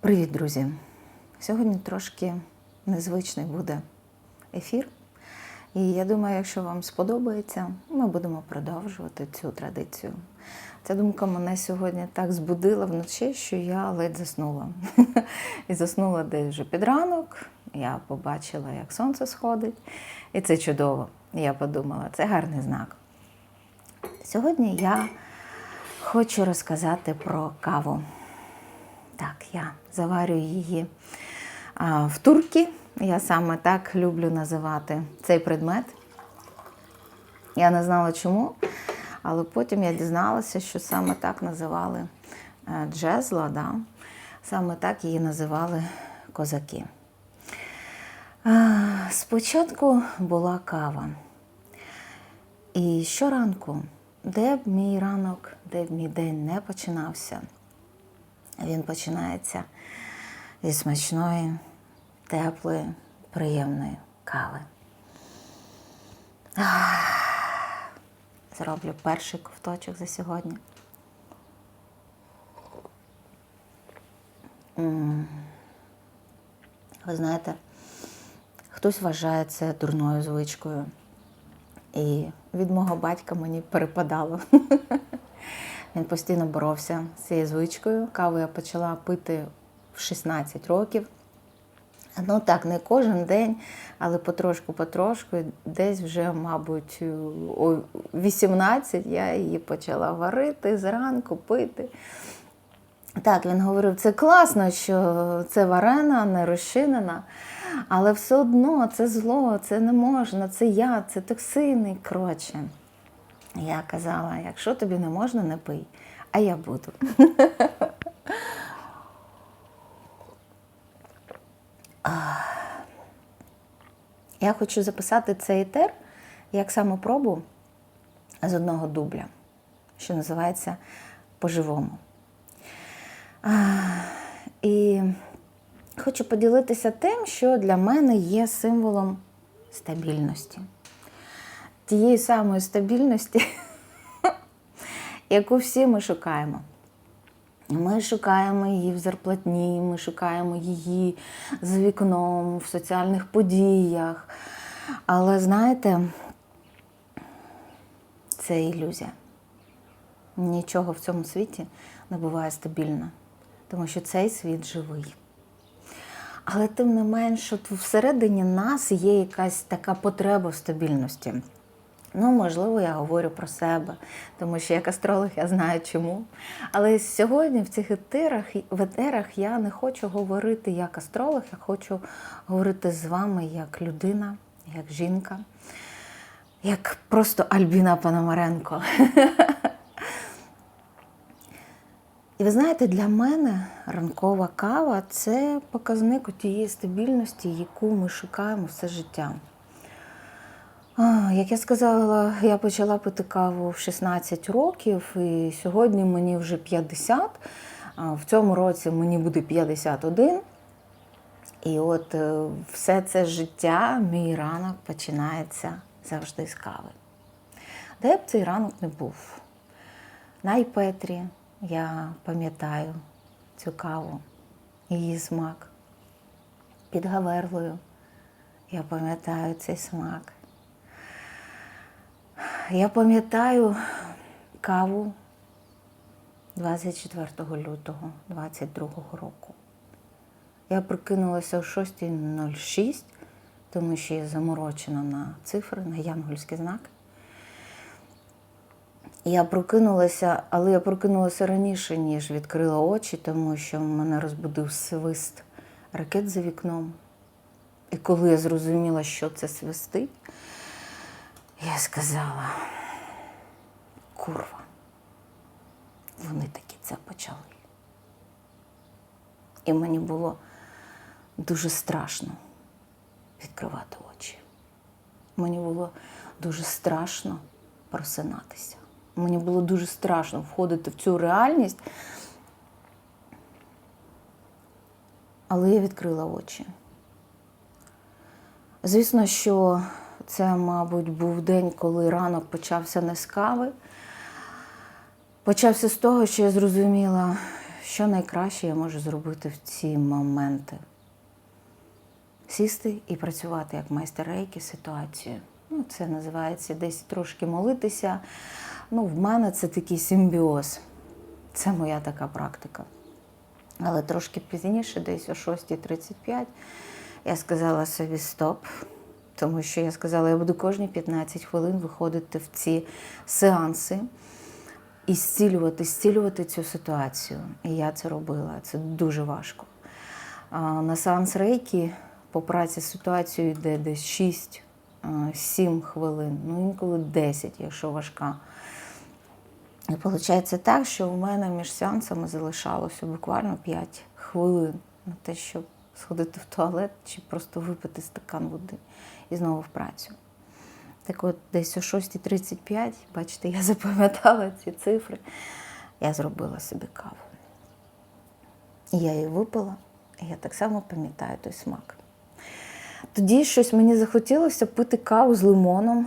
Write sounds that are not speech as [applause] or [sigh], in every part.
Привіт, друзі! Сьогодні трошки незвичний буде ефір. І я думаю, якщо вам сподобається, ми будемо продовжувати цю традицію. Ця думка мене сьогодні так збудила вночі, що я ледь заснула. [laughs] І заснула десь вже під ранок. Я побачила, як сонце сходить, і це чудово. Я подумала, це гарний знак. Сьогодні я хочу розказати про каву. Так, я заварюю її в турки. Я саме так люблю називати цей предмет. Я не знала чому, але потім я дізналася, що саме так називали е, джезла, да? саме так її називали козаки. Спочатку була кава. І щоранку, де б мій ранок, де б мій день не починався, він починається зі смачної, теплої, приємної кави. [sighs] Зроблю перший ковточок за сьогодні. Ви знаєте, хтось вважає це дурною звичкою. І від мого батька мені перепадало. [laughs] Він постійно боровся з цією звичкою. Каву я почала пити в 16 років. Ну так, не кожен день, але потрошку-потрошку, десь вже, мабуть, о 18 я її почала варити зранку, пити. Так, він говорив, це класно, що це варена, не розчинена, але все одно це зло, це не можна, це яд, це токсини. Коротше, я казала, якщо тобі не можна, не пий, а я буду. Я хочу записати цей етер як самопробу з одного дубля, що називається по-живому. І хочу поділитися тим, що для мене є символом стабільності. Тієї самої стабільності, [laughs] яку всі ми шукаємо. Ми шукаємо її в зарплатні, ми шукаємо її за вікном, в соціальних подіях. Але знаєте, це ілюзія. Нічого в цьому світі не буває стабільно, тому що цей світ живий. Але тим не менш, от всередині нас є якась така потреба в стабільності. Ну, можливо, я говорю про себе, тому що як астролог я знаю чому. Але сьогодні в цих етерах, в етерах я не хочу говорити як астролог, я хочу говорити з вами як людина, як жінка, як просто Альбіна Пономаренко. І ви знаєте, для мене ранкова кава це показник тієї стабільності, яку ми шукаємо все життя. Як я сказала, я почала пити каву в 16 років, і сьогодні мені вже 50. В цьому році мені буде 51. І от е, все це життя, мій ранок починається завжди з кави. Де б цей ранок не був? На Айпетрі я пам'ятаю цю каву, її смак. Під Гаверлою я пам'ятаю цей смак. Я пам'ятаю каву 24 лютого 22 року. Я прокинулася о 6.06, тому що я заморочена на цифри, на янгольський знак. Я прокинулася, але я прокинулася раніше, ніж відкрила очі, тому що мене розбудив свист ракет за вікном. І коли я зрозуміла, що це свистить, я сказала, курва, вони таки це почали. І мені було дуже страшно відкривати очі. Мені було дуже страшно просинатися. Мені було дуже страшно входити в цю реальність. Але я відкрила очі. Звісно, що це, мабуть, був день, коли ранок почався не з кави. Почався з того, що я зрозуміла, що найкраще я можу зробити в ці моменти? Сісти і працювати як майстер рейки ситуацію. Ну, це називається десь трошки молитися. Ну, в мене це такий симбіоз. Це моя така практика. Але трошки пізніше, десь о 6.35, я сказала собі стоп, тому що я сказала, я буду кожні 15 хвилин виходити в ці сеанси і зцілювати, зцілювати цю ситуацію. І я це робила. Це дуже важко. На сеанс рейки по праці з ситуацією йде десь 6-7 хвилин, ну інколи 10, якщо важка. І виходить так, що в мене між сеансами залишалося буквально 5 хвилин на те, щоб сходити в туалет чи просто випити стакан води і знову в працю. Так от десь о 6.35, бачите, я [laughs] запам'ятала ці цифри, я зробила собі каву. І я її випила, і я так само пам'ятаю той смак. Тоді щось мені захотілося пити каву з лимоном,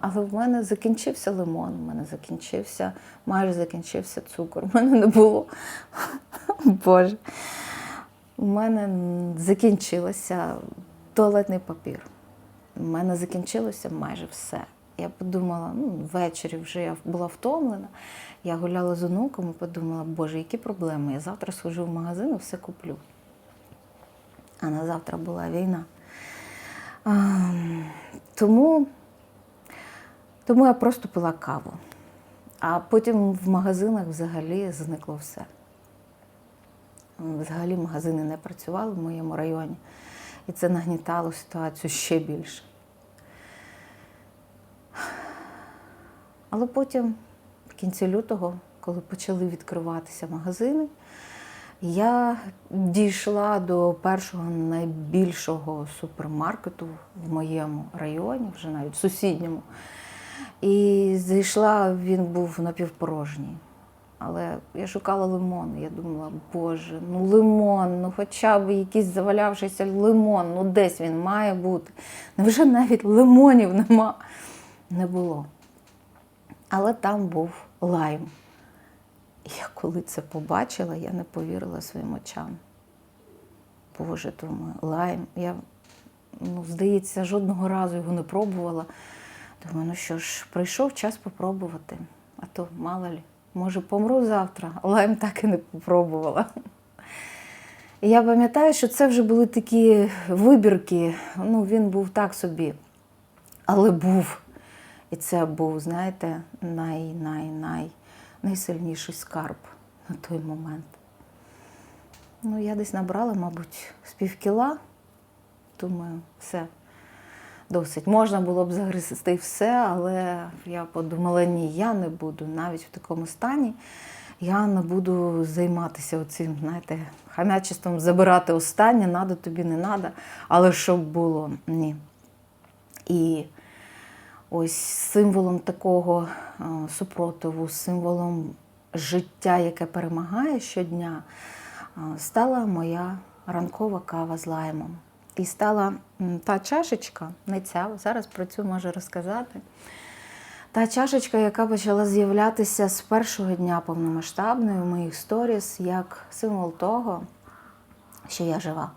але в мене закінчився лимон, в мене закінчився, майже закінчився цукор. [laughs] У мене не було. Боже. У мене закінчилося туалетний папір. У мене закінчилося майже все. Я подумала, ну, ввечері вже я була втомлена. Я гуляла з онуком і подумала, боже, які проблеми? Я завтра схожу в магазин і все куплю. А на завтра була війна. А, тому, тому я просто пила каву. А потім в магазинах взагалі зникло все. Взагалі магазини не працювали в моєму районі. І це нагнітало ситуацію ще більше. Але потім, в кінці лютого, коли почали відкриватися магазини, я дійшла до першого найбільшого супермаркету в моєму районі, вже навіть в сусідньому. І зайшла, він був напівпорожній. Але я шукала лимон. Я думала, боже, ну лимон, ну хоча б якийсь завалявшийся лимон, ну десь він має бути. Невже навіть лимонів нема? Не було. Але там був лайм. Я коли це побачила, я не повірила своїм очам. Боже, думаю, лайм. Я, ну, здається, жодного разу його не пробувала. Думаю, ну що ж, прийшов час попробувати, а то мало лі. Може, помру завтра, лайм так і не попробувала. Я пам'ятаю, що це вже були такі вибірки. Ну, він був так собі, але був. І це був, знаєте, най-най-най найсильніший скарб на той момент. Ну, я десь набрала, мабуть, з півкіла. Думаю, все досить. Можна було б загризти все, але я подумала, ні, я не буду навіть в такому стані. Я не буду займатися оцим, знаєте, хам'ячеством забирати останнє, надо тобі, не надо, але щоб було ні. І ось символом такого е, супротиву, символом життя, яке перемагає щодня, е, стала моя ранкова кава з лаймом. І стала та чашечка, не ця, зараз про цю можу розказати. Та чашечка, яка почала з'являтися з першого дня повномасштабної в моїх сторіс, як символ того, що я жива.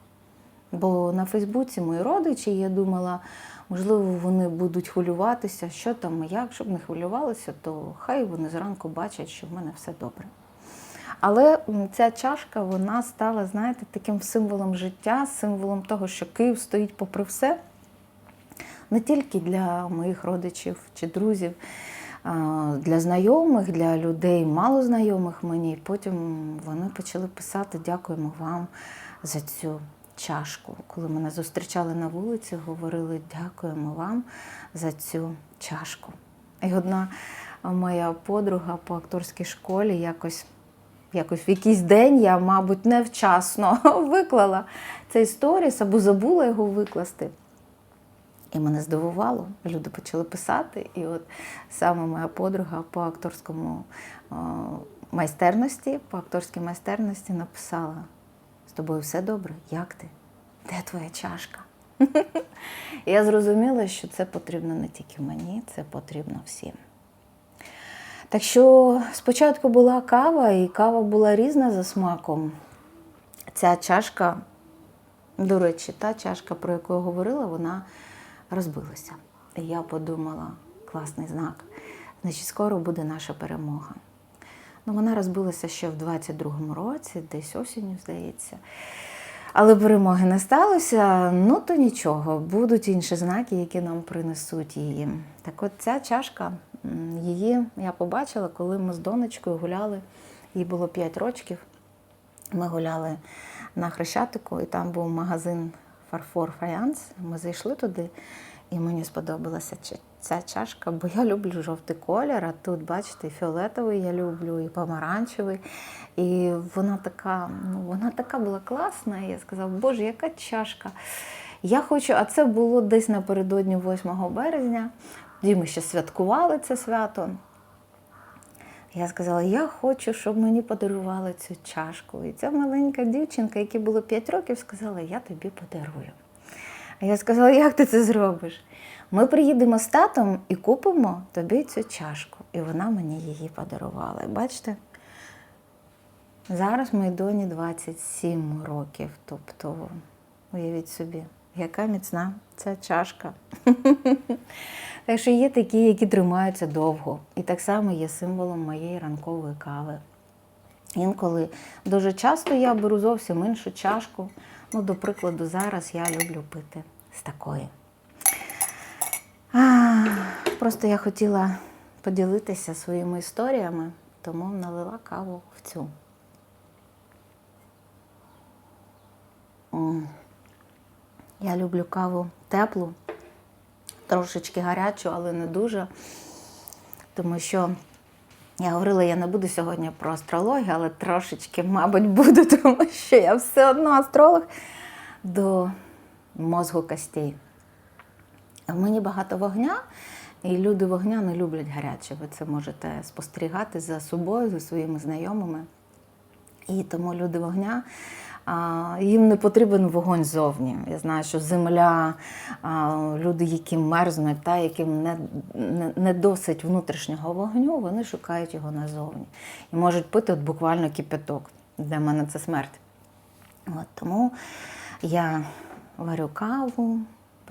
Бо на Фейсбуці мої родичі, я думала, можливо, вони будуть хвилюватися, що там і як, щоб не хвилювалися, то хай вони зранку бачать, що в мене все добре. Але ця чашка вона стала, знаєте, таким символом життя, символом того, що Київ стоїть попри все, не тільки для моїх родичів чи друзів, для знайомих, для людей мало знайомих мені. Потім вони почали писати Дякуємо вам за цю чашку. Коли мене зустрічали на вулиці, говорили Дякуємо вам за цю чашку. І одна моя подруга по акторській школі якось. Якось в якийсь день я, мабуть, невчасно [laughs] виклала цей сторіс або забула його викласти. І мене здивувало. Люди почали писати. І от саме моя подруга по акторському о, майстерності, по акторській майстерності написала: з тобою все добре? Як ти? Де твоя чашка? [laughs] Я зрозуміла, що це потрібно не тільки мені, це потрібно всім. Так що спочатку була кава, і кава була різна за смаком. Ця чашка, до речі, та чашка, про яку я говорила, вона розбилася. І я подумала, класний знак. Значить, скоро буде наша перемога. Ну, вона розбилася ще в 22-му році, десь осінню, здається. Але перемоги не сталося, ну то нічого, будуть інші знаки, які нам принесуть її. Так от ця чашка, її я побачила, коли ми з донечкою гуляли, їй було 5 років. Ми гуляли на Хрещатику, і там був магазин Фарфор Фаянс. Ми зайшли туди, і мені сподобалася ця чашка, бо я люблю жовтий колір, а тут, бачите, і фіолетовий я люблю, і помаранчевий. І вона така, ну, вона така була класна. І я сказала, Боже, яка чашка. Я хочу, а це було десь напередодні 8 березня. Тоді ми ще святкували це свято. Я сказала, я хочу, щоб мені подарували цю чашку. І ця маленька дівчинка, якій було 5 років, сказала, я тобі подарую. А я сказала, як ти це зробиш? Ми приїдемо з татом і купимо тобі цю чашку. І вона мені її подарувала. Бачите, зараз моїй доні 27 років. Тобто, уявіть собі, яка міцна ця чашка. [laughs] Так що є такі, які тримаються довго. І так само є символом моєї ранкової кави. Інколи дуже часто я беру зовсім іншу чашку. Ну, до прикладу, зараз я люблю пити з такої. А, просто я хотіла поділитися своїми історіями, тому налила каву в цю. Я люблю каву теплу, трошечки гарячу, але не дуже. Тому що я говорила, я не буду сьогодні про астрологію, але трошечки, мабуть, буду, [laughs] тому що я все одно астролог до мозку костей. В мені багато вогня, і люди вогня не люблять гаряче. Ви це можете спостерігати за собою, за своїми знайомими. І тому люди вогня. Їм не потрібен вогонь ззовні. Я знаю, що земля, люди, які мерзнуть, та яким не, не, не досить внутрішнього вогню, вони шукають його назовні. І можуть пити от буквально кипяток. Для мене це смерть. От, тому я варю каву,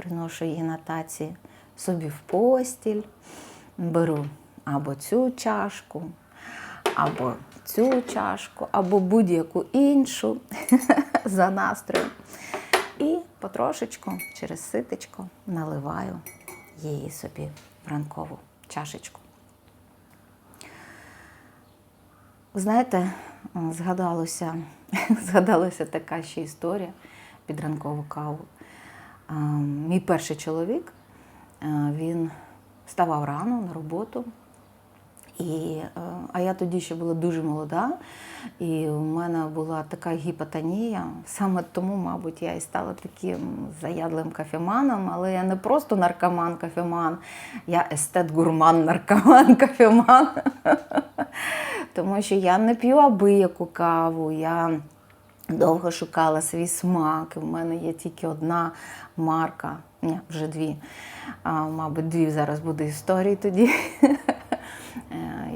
приношу її на таці собі в постіль, беру або цю чашку, або цю чашку, або будь-яку іншу [laughs] за настроєм. І потрошечку через ситечко наливаю її собі в ранкову чашечку. Знаєте, згадалося, [laughs] згадалася така ще історія під ранкову каву. Мій перший чоловік, він вставав рано на роботу. І, е, а я тоді ще була дуже молода, і у мене була така гіпотонія. Саме тому, мабуть, я і стала таким заядлим кафеманом, але я не просто наркоман-кафеман, я естет-гурман, наркоман, [laughs] кафеман. Тому що я не п'ю абияку каву. Я довго шукала свій смак. У мене є тільки одна марка, ні, вже дві. А, мабуть, дві зараз буде історії тоді, [laughs] е,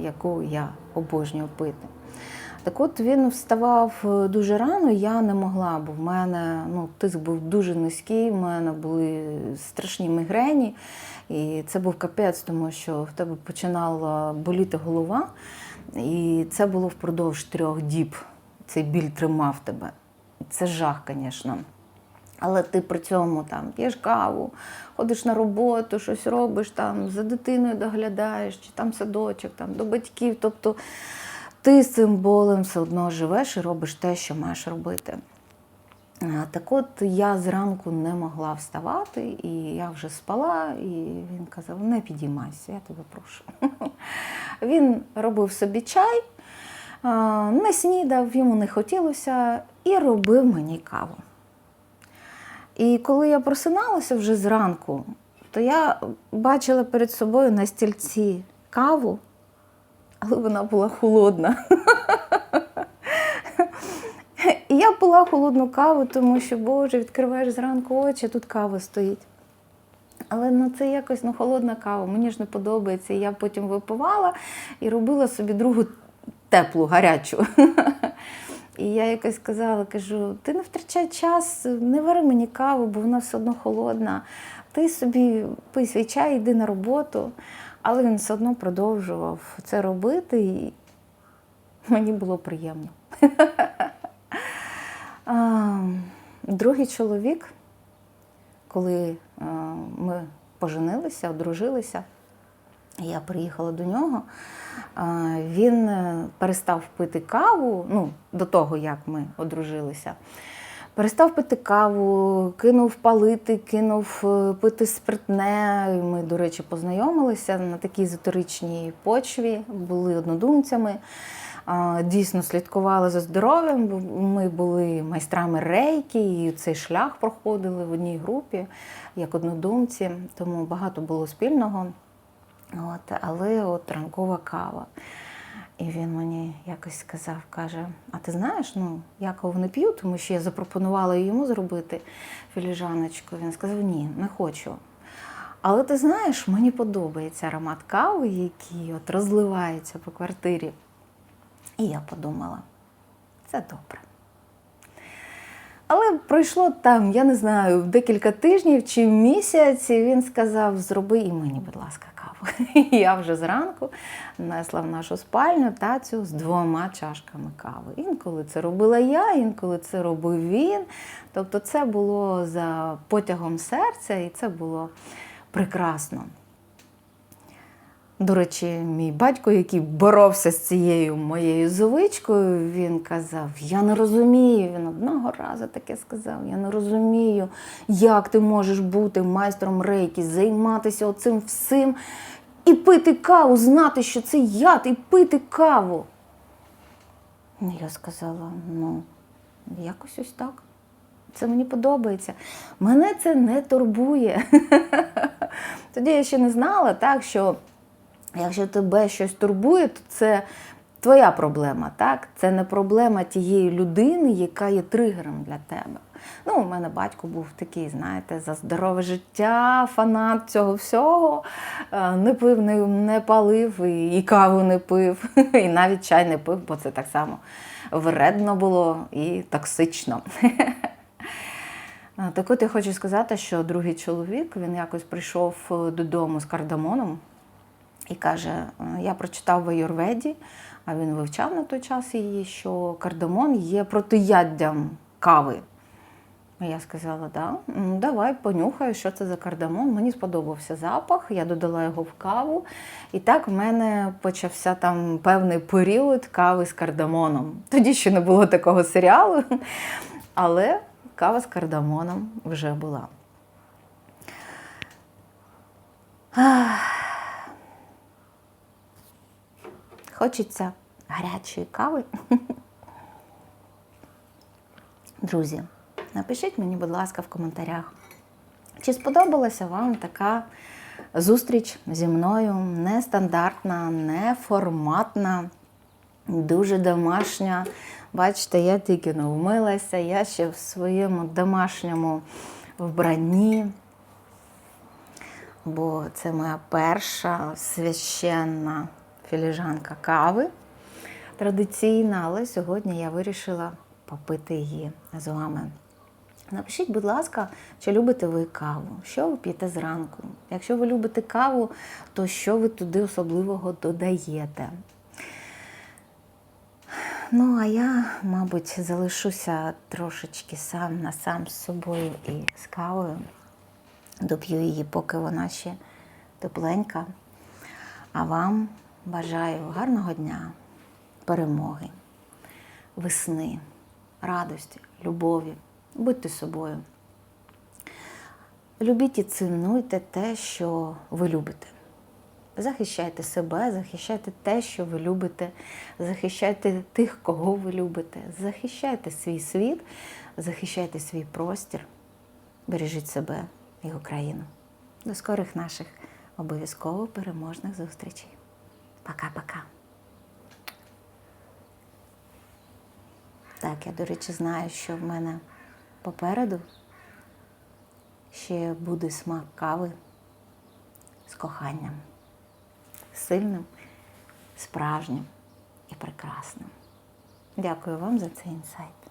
яку я обожнюю пити. Так от він вставав е, дуже рано, я не могла, бо в мене ну, тиск був дуже низький, в мене були страшні мігрені. І це був капець, тому що в тебе починала боліти голова. І це було впродовж трьох діб. Цей біль тримав тебе. Це жах, звісно. Але ти при цьому там п'єш каву, ходиш на роботу, щось робиш, там за дитиною доглядаєш, чи там садочок, там до батьків. Тобто ти з цим болем все одно живеш і робиш те, що маєш робити. Так от я зранку не могла вставати, і я вже спала, і він казав: не підіймайся, я тебе прошу. [laughs] Він робив собі чай, не снідав, йому не хотілося, і робив мені каву. І коли я просиналася вже зранку, то я бачила перед собою на стільці каву, але вона була холодна. [laughs] І я пила холодну каву, тому що, Боже, відкриваєш зранку очі, тут кава стоїть. Але ну це якось ну, холодна кава, мені ж не подобається. І я потім випивала і робила собі другу теплу, гарячу. [laughs] І я якось сказала, кажу, ти не втрачай час, не вари мені каву, бо вона все одно холодна. Ти собі пий свій чай, йди на роботу. Але він все одно продовжував це робити, і мені було приємно. [laughs] Другий чоловік, коли ми поженилися, одружилися, я приїхала до нього. Він е, перестав пити каву ну, до того, як ми одружилися. Перестав пити каву, кинув палити, кинув е, пити спиртне. Ми, до речі, познайомилися на такій езотеричній почві, були однодумцями. Дійсно слідкували за здоров'ям. Ми були майстрами рейки, і цей шлях проходили в одній групі як однодумці, тому багато було спільного. От, але от ранкова кава. І він мені якось сказав, каже: А ти знаєш, ну я каву не п'ю, тому що я запропонувала йому зробити філіжаночку. Він сказав, ні, не хочу. Але ти знаєш, мені подобається аромат кави, який от розливається по квартирі. І я подумала, це добре. Але пройшло там, я не знаю, декілька тижнів чи місяць, і він сказав: зроби і мені, будь ласка, [laughs] Я вже зранку несла в нашу спальню тацю з двома чашками кави. Інколи це робила я, інколи це робив він. Тобто це було за потягом серця, і це було прекрасно. До речі, мій батько, який боровся з цією моєю звичкою, він казав: Я не розумію. Він одного разу таке сказав: Я не розумію, як ти можеш бути майстром рейки, займатися оцим всім і пити каву, знати, що це яд, і пити каву. Ну, Я сказала: ну, якось ось так. Це мені подобається. Мене це не турбує. [laughs] Тоді я ще не знала, так, що якщо тебе щось турбує, то це твоя проблема, так? Це не проблема тієї людини, яка є тригером для тебе. Ну, у мене батько був такий, знаєте, за здорове життя, фанат цього всього. Е, Не пив, не, не палив, і, і каву не пив, [laughs] і навіть чай не пив, бо це так само вредно було і токсично. [laughs] Е, Так от я хочу сказати, що другий чоловік він якось прийшов е, додому з кардамоном і каже: «Е, я прочитав в Аюрведі, а він вивчав на той час її, що кардамон є протияддям кави. Я сказала, да, «М, давай понюхаю, що це за кардамон. Мені сподобався запах, я додала його в каву. І так в мене почався там певний період кави з кардамоном. Тоді ще не було такого серіалу, [laughs] але кава з кардамоном вже була. Ах. Хочеться гарячої кави. [laughs] Друзі, напишіть мені, будь ласка, в коментарях, чи сподобалася вам така зустріч зі мною нестандартна, неформатна, дуже домашня. Бачите, я тільки не вмилася, я ще в своєму домашньому вбранні, бо це моя перша священна філіжанка кави традиційна, але сьогодні я вирішила попити її з вами. Напишіть, будь ласка, чи любите ви каву? Що ви п'єте зранку? Якщо ви любите каву, то що ви туди особливого додаєте? Ну, а я, мабуть, залишуся трошечки сам на сам з собою і з кавою. Доп'ю її, поки вона ще тепленька. А вам бажаю гарного дня, перемоги, весни, радості, любові. Будьте собою. Любіть і цінуйте те, що ви любите. Захищайте себе, захищайте те, що ви любите, захищайте тих, кого ви любите, захищайте свій світ, захищайте свій простір, бережіть себе і Україну. До скорих наших обов'язково переможних зустрічей. Пока-пока. Так, я, до речі, знаю, що в мене попереду ще буде смак кави з коханням. Сильним, справжнім і прекрасним. Дякую вам за цей інсайт.